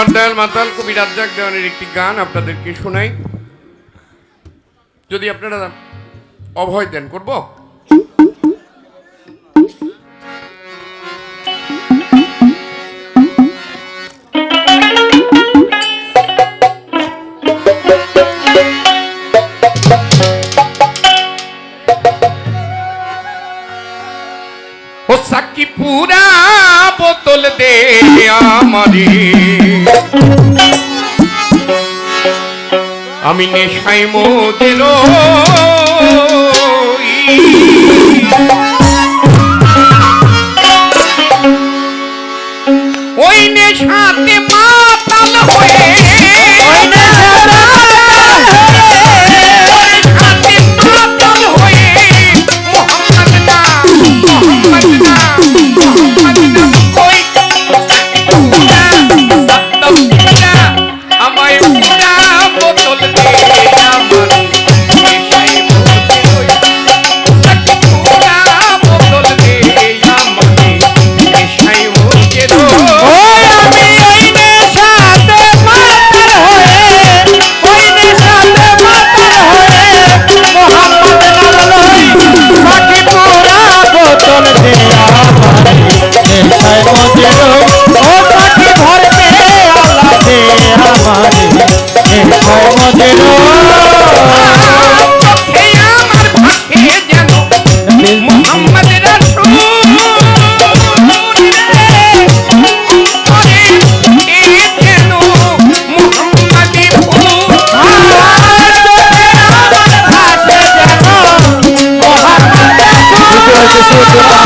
অর্ধায়ল মাতাল কবি রাজ্জাক দেওয়ানের একটি গান আপনাদেরকে শোনাই। যদি আপনারা অভয় দেন, করব? সাকি পুরা বোতল দে আমারে। আমি নেশাই মোদের ওই নেশাতে মাতাল হয়ে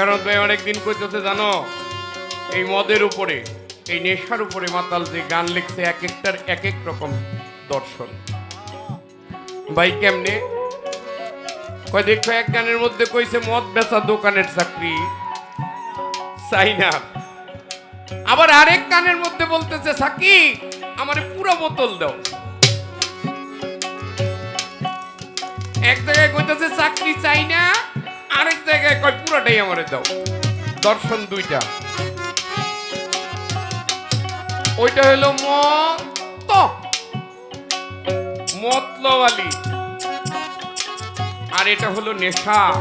কারণ ভাই অনেকদিন কইতেছে জানো? এই মদের উপরে, এই নেশার উপরে মাতাল যে গান লিখছে, এক একটার এক এক রকম দর্শন। ভাই কেমনে? কয়, দেখো, এক গানের মধ্যে কইছে, মদ বেচা দোকানের চাকরি। চাই না। আবার আরেক গানের মধ্যে বলতেছে সাকি আমারে পুরো বোতল দাও। এক জায়গায় কইতেছে, চাকরি চাই না। আরেক জায়গায় কয়, পুরোটাই আমারে দাও। দর্শন দুইটা। ওইটা হলো মত। মতলওয়ালি আর এটা হলো নেশা।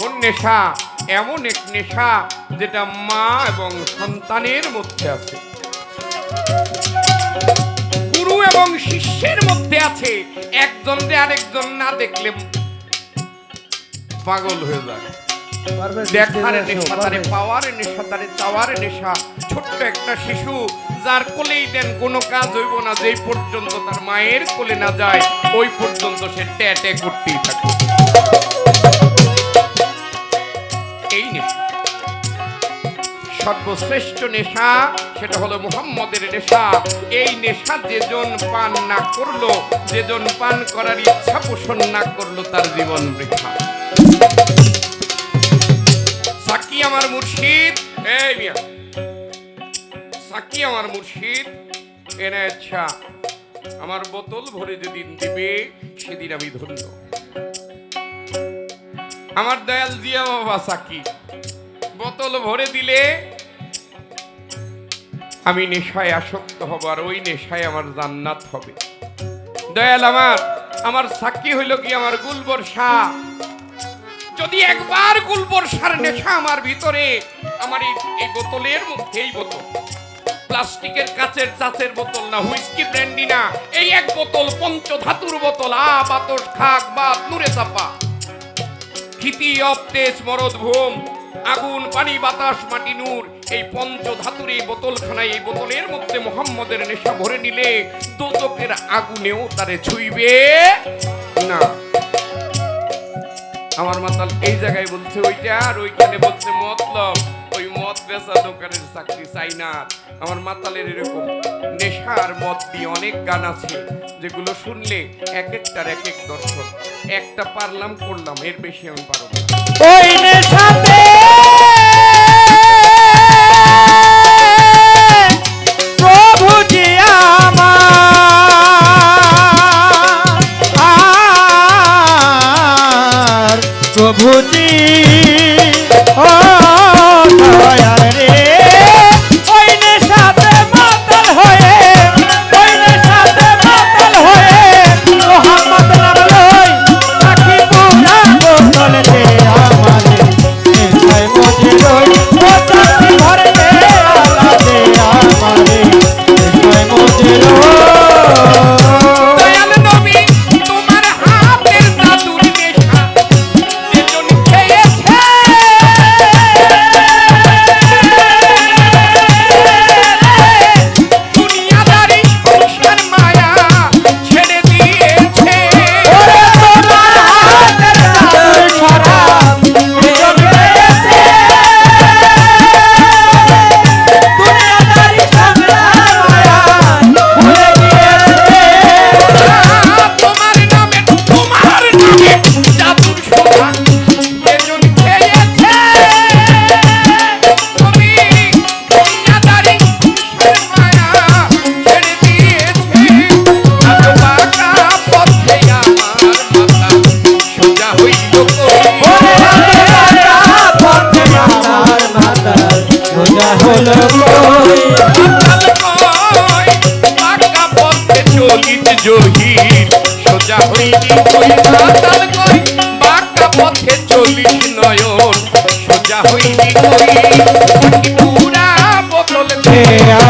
কোন নেশা? এমন এক নেশা যেটা মা এবং সন্তানের মধ্যে আছে। গুরু এবং শিষ্যের মধ্যে আছে। একজন আরেকজন না দেখলে পাগল হয়ে যায়। দেখার নেশা তারে পাওয়ার নেশা তারে চাওয়ার নেশা ছোট্ট একটা শিশু যার কোলেই দেন কোনো কাজ হইব না যেই পর্যন্ত তার মায়ের কোলে না যায় ওই পর্যন্ত সে ট্যাটে করতেই থাকে। সর্বশ্রেষ্ঠ নেশা, সেটা হলো মুহাম্মদের নেশা। এই নেশা যেজন পান না করল যেজন পান করার ইচ্ছা পোষণ না করল, তার জীবন বৃথা। সাকি আমার মুর্শিদ, এই মিয়া। সাকি আমার মুর্শিদ, এনে আচ্ছা আমার বোতল ভরে যেদিন দিবে, সেদিন আমি ধন্য। আমার দয়াল জিয়া বাবা সাকি, বোতল ভরে দিলে আমি নেশায় আসক্ত হব আর ওই নেশায় আমার জান্নাত হবে। দয়াল আমার আমার সাক্ষী হইল কি আমার গুলবর যদি একবার গুলবর নেশা আমার ভিতরে, আমার এই বোতলের মধ্যে, এই বোতল, প্লাস্টিকের কাচের চাচের বোতল না, হুইস্কি ব্র্যান্ডি না, এই এক বোতল পঞ্চধাতুর বোতল আ বাতস খাক বা নুরে চাপা। খিতি অপতেজ, মরদ, ভূম আগুন, পানি, বাতাস, মাটি, নূর, এই পঞ্চ ধাতুর এই বোতলখানায় এই বোতলের মধ্যে মোহাম্মদের নেশা ভরে নিলে দোতকের আগুনেও তারে ছুইবে না। আমার মাতাল এই জায়গায় বলছে ওইটা আর ওইখানে বলছে মতলব। মদ বেচা দোকানের চাকরি চাই না। আমার মাতালের এরকম নেশার মদ দিয়ে অনেক গান আছে, যেগুলো শুনলে এক একটার এক এক দর্শন। একটা পারলাম, করলাম, এর বেশি আমি পারব ওই পুরা বদল খেয়া